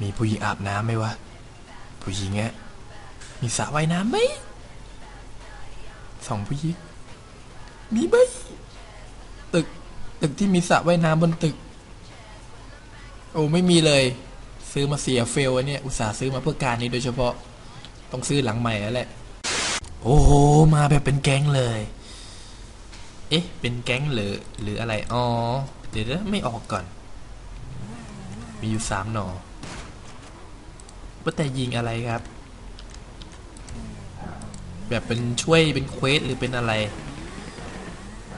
มีผู้หญิงอาบน้ำไหมวะ ผู้หญิงอะมีสระว่ายน้ำไหมสองผู้หญิง มีไหมตึก ตึกที่มีสระว่ายน้ำบนตึก โอ้ไม่มีเลย ซื้อมาเสียเฟลอันเนี่ยอุตส่าห์ซื้อมาเพื่อการนี้โดยเฉพาะ ต้องซื้อหลังใหม่แล้วแหละ โอ้โห มาแบบเป็นแก๊งเลย เอ๊ะ เป็นแก๊งหรือ หรืออะไร อ๋อ เดี๋ยวนะไม่ออกก่อน มีอยู่สามหนอ ว่าแต่ยิงอะไรครับ แบบเป็นช่วยเป็นเควสหรือเป็นอะไร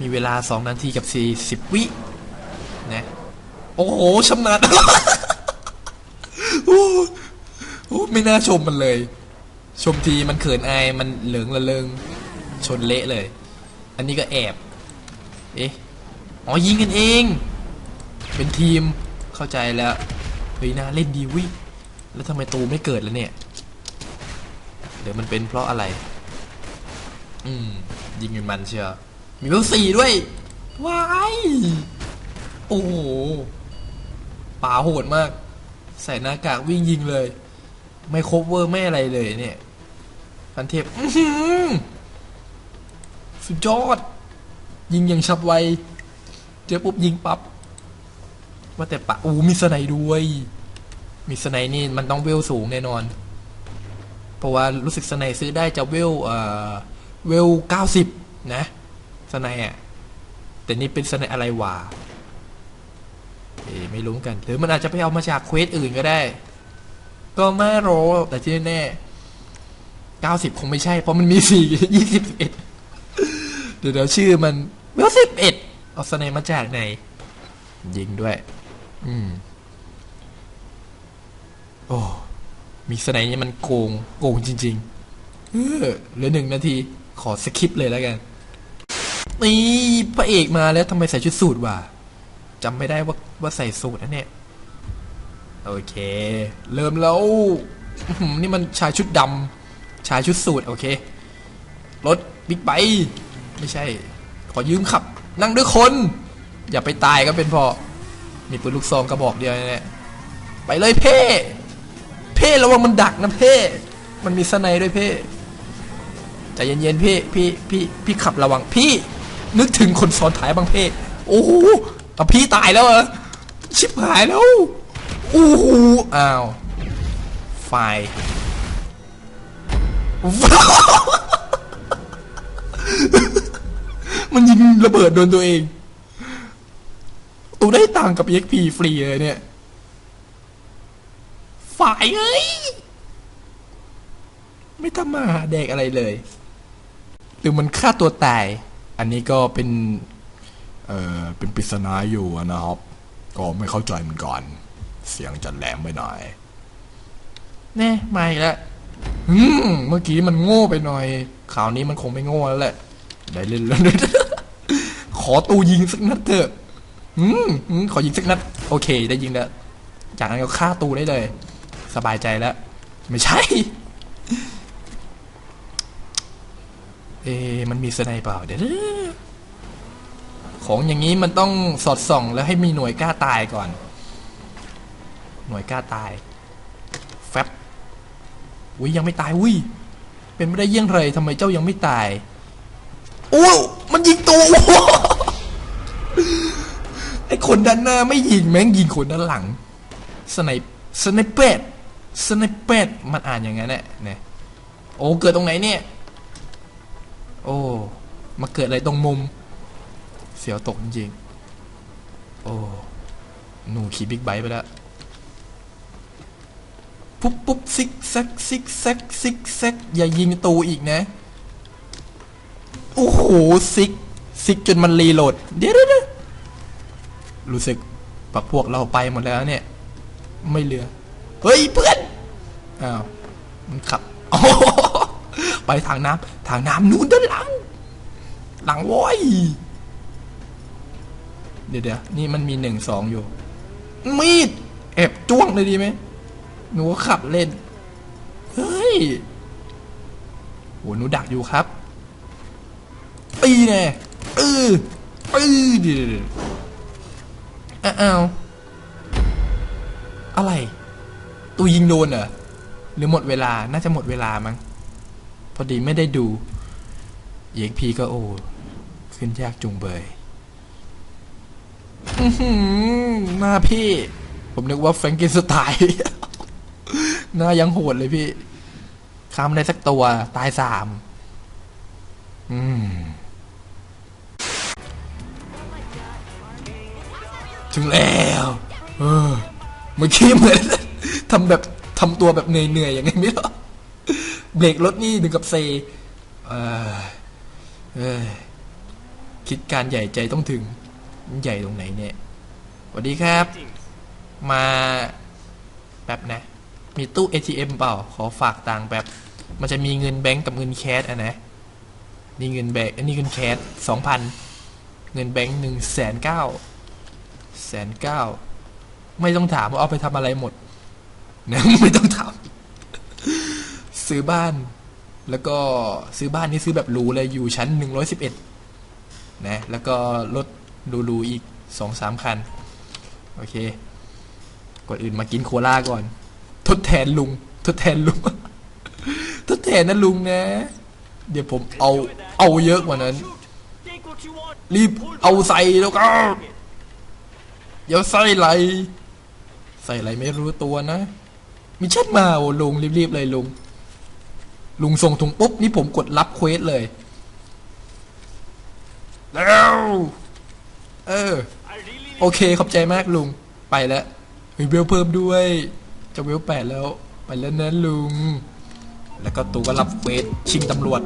มีเวลาสองนาทีกับสี่สิบวินะ โอ้โหชำนาญโอ้โหไม่น่าชมมันเลย ชมทีมันเขินอาย มันเหลืองละเริงชนเละเลย อันนี้ก็แอบ เอ๊ะ อ๋อยิงกันเอง เป็นทีมเข้าใจแล้วเฮ้ยน่าเล่นดีวิ แล้วทำไมตูไม่เกิดแล้วเนี่ย เดี๋ยวมันเป็นเพราะอะไร อืม ยิงเป็นมันเชียวมีเวลสี่ด้วยว้ายโอ้โหป่าโหดมาก ใส่หน้ากากวิ่งยิงเลย ไม่คบเวอร์ไม่อะไรเลยเนี่ยพันเทพสุดยอด ยิงอย่างฉับไว เจอปุ๊บยิงปับ๊บว่าแต่ปะอู้มีสไนด์ด้วย มีสไนด์นี่มันต้องเวลสูงแน่นอน เพราะว่ารู้สึกสไนด์ซื้อได้จะเวลเอ่อเวลเก้าสิบนะสไนด์อะแต่นี่เป็นสไนด์อะไรวะเอ๊ไม่รู้กัน หรือมันอาจจะไปเอามาจากเควสอื่นก็ได้ ก็ไม่รู้แต่ที่แน่เก้าสิบคงไม่ใช่ เพราะมันมีสี่ยี่สิบเอ็ดเดี๋ยวเดี๋ยวชื่อมันเวลสิบเอ็ดเอาสไนด์มาจากไหน ยิงด้วย อืม อ้มีสไนด์นี่มันโกงโกงจริง ๆ เออเหลือหนึ่งนาทีขอสคิปเลยแล้วกันนี่พระเอกมาแล้วทำไมใส่ชุดสูทวะจำไม่ได้ว่าว่าใส่สูทนะเนี่ย โอเค เริ่มแล้วนี่มันชายชุดดำชายชุดสูทโอเค รถบิ๊กไบค์ไม่ใช่ ขอยืมขับ นั่งด้วยคน อย่าไปตายก็เป็นพอ มีปืนลูกซองกระบอกเดียวนี่แหละไปเลยเพ่ พ่ระวังมันดักนะเพ่มันมีสไนด์ด้วยเพ่ใจเย็นๆพี่พี่พี่พี่ขับระวังพี่ นึกถึงคนซ้อนท้ายบางเพ่โอ้โหเอาพี่ตายแล้วเหรอชิบหายแล้วโอ้โหอ้าวไฟมันยิงระเบิดโดนตัวเองตูได้ตังค์กับ EXP ฟรีเลยเนี่ย ฝ่ายเอ้ย ไม่ทำมาหาแดกอะไรเลย หรือมันฆ่าตัวตาย อันนี้ก็เป็น เออเป็นปริศนาอยู่อะนะครับ ก็ไม่เข้าใจเหมือนกันเสียงจะแหลมไปหน่อย แน่มาอีกแล้วอืมเมื่อกี้มันโง่ไปหน่อยข่าวนี้มันคงไม่โง่แล้วแหละ ได้เล่นแล้วขอตูยิงสักนัดเถอะอืมอืมขอยิงสักนัด โอเค ได้ยิงแล้ว จากนั้นก็ฆ่าตูได้เลย สบายใจแล้ว ไม่ใช่ เอ มันมีสไนเปล่าเดี๋ยวของอย่างนี้มันต้องสอดส่องแล้วให้มีหน่วยกล้าตายก่อน หน่วยกล้าตาย แฟบอุ้ยยังไม่ตายอุ้ยเป็นไม่ได้เยี่ยงไรทำไมเจ้ายังไม่ตายโอ้มันยิงตัวไอ้คนด้านหน้าไม่ยิงแม่งยิงคนด้านหลังสไนสไนเปด สไนเปดมันอ่านอย่างนั้นแหละเนี่ยโอ้เกิดตรงไหนเนี่ย โอ้มาเกิดอะไรตรงมุม เสียวตกจริงโอ้หนูขี่บิ๊กไบค์ไปแล้วปุ๊บปุ๊บซิกแซกซิกแซกซิกแซกอย่ายิงตูอีกนะ โอ้โหซิกซิกจนมันรีโหลด เดี๋ยวเดี๋ยวเดี๋ยวรู้สึกปักพวกเราไปหมดแล้วเนี่ย ไม่เหลือ เฮ้ยเพื่อนอ้าวมันขับไปทางน้ำทางน้ำนู้นด้านหลัง หลังว้ยเดี๋ยวเดี๋ยวนี่มันมีหนึ่งสองอยู่ มีดแอบจ้วงเลยดีไหมหนูก็ขับเล่น เฮ้ยโหหนูดักอยู่ครับตีแน่เออเออเดี๋ยวเดี๋ยวอ้าวอะไร ตูยิงโดนเหรอหรือหมดเวลาน่าจะหมดเวลามั้งพอดีไม่ได้ดูเอกพีก็โอ้ขึ้นยากจุงเบยหน้าพี่ ผมนึกว่าแฟรงกินสไตล์หน้ายังโหดเลยพี่ข้ามได้สักตัว ตายสามอืม ถึงแล้ว เออมื่อกี้เหมือน ทำแบบทำตัวแบบเหนื่อยๆอย่างไงไม่รู้เบรกรถนี่ถึงกับเซเออเออคิดการใหญ่ใจต้องถึง ใหญ่ตรงไหนเนี่ยสวัสดีครับ มาแบบนะ มีตู้ ATM เปล่า ขอฝากตังแบบ มันจะมีเงินแบงก์กับเงินแคชอะนะ นี่เงินแบงก์อันนี้เงินแคชสองพันเงินแบงก์หนึ่งแสนเก้าแสนเก้าไม่ต้องถามว่าเอาไปทำอะไรหมด นะไม่ต้องถามซื้อบ้าน แล้วก็ซื้อบ้านนี่ซื้อแบบหรูเลยอยู่ชั้นหนึ่งร้อยสิบเอ็ดนะแล้วก็รถหรูๆอีกสองสามคัน โอเคก่อนอื่นมากินโคลาก่อน ทดแทนลุง ทดแทนลุง ทดแทนนะลุงนะ เดี๋ยวผมเอาเอาเยอะกว่านั้น รีบเอาใส่แล้วก็อย่าใส่ไหล ใส่ไหลไม่รู้ตัวนะ มีแชทมาโอ้ลุงรีบๆเลยลุง ลุงส่งถุงปุ๊บ นี่ผมกดรับเควสเลย แล้ว เออ I really โอเคขอบใจมากลุงไปแล้วมีเวลเพิ่มด้วยจะเวลแปดแล้ว ไปแล้วนะลุง แล้วก็ตูก็รับเวทชิงตำรวจ